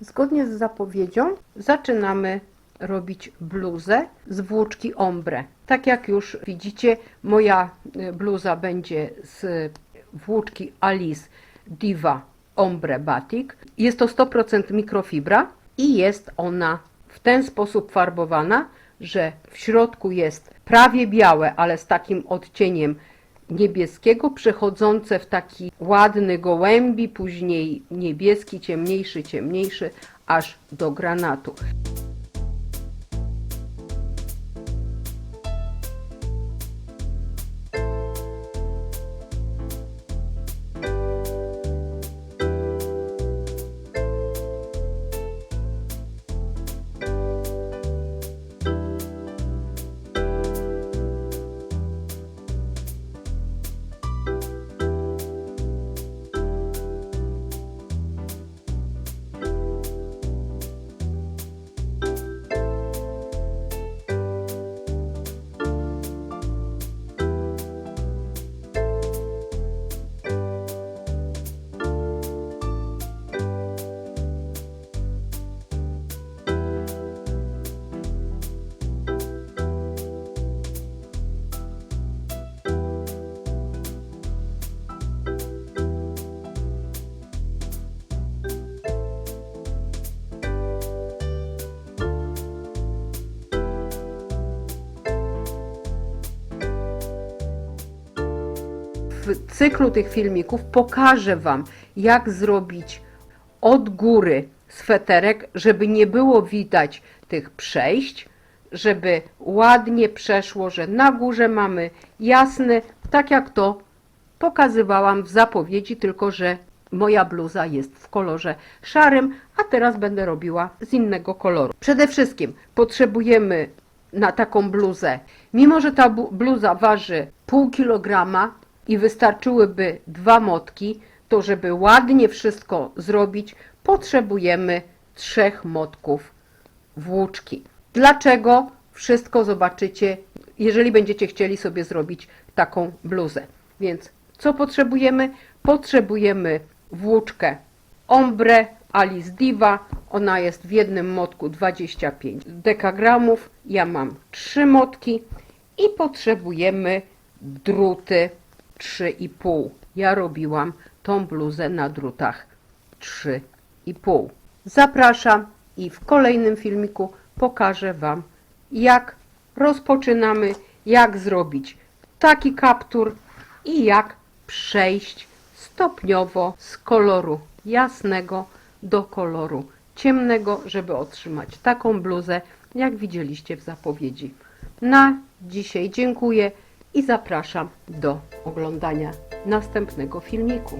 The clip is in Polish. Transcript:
Zgodnie z zapowiedzią zaczynamy robić bluzę z włóczki ombre. Tak jak już widzicie, moja y, bluza będzie z włóczki Alice Diva Ombre Batik. Jest to 100% mikrofibra i jest ona w ten sposób farbowana, że w środku jest prawie białe, ale z takim odcieniem niebieskiego, przechodzące w taki ładny gołębi, później niebieski, ciemniejszy, ciemniejszy, aż do granatu. W cyklu tych filmików pokażę Wam, jak zrobić od góry sweterek, żeby nie było widać tych przejść, żeby ładnie przeszło, że na górze mamy jasny, tak jak to pokazywałam w zapowiedzi, tylko że moja bluza jest w kolorze szarym, a teraz będę robiła z innego koloru. Przede wszystkim potrzebujemy na taką bluzę, mimo że ta bluza waży pół kilograma i wystarczyłyby dwa motki, to żeby ładnie wszystko zrobić, potrzebujemy trzech motków włóczki. Dlaczego? Wszystko zobaczycie, jeżeli będziecie chcieli sobie zrobić taką bluzę. Więc co potrzebujemy? Potrzebujemy włóczkę Ombre Alice Diva. Ona jest w jednym motku 25 dekagramów. Ja mam trzy motki i potrzebujemy druty 3,5. Ja robiłam tą bluzę na drutach 3,5. Zapraszam i w kolejnym filmiku pokażę Wam, jak rozpoczynamy, jak zrobić taki kaptur i jak przejść stopniowo z koloru jasnego do koloru ciemnego, żeby otrzymać taką bluzę, jak widzieliście w zapowiedzi. Na dzisiaj dziękuję i zapraszam do oglądania następnego filmiku.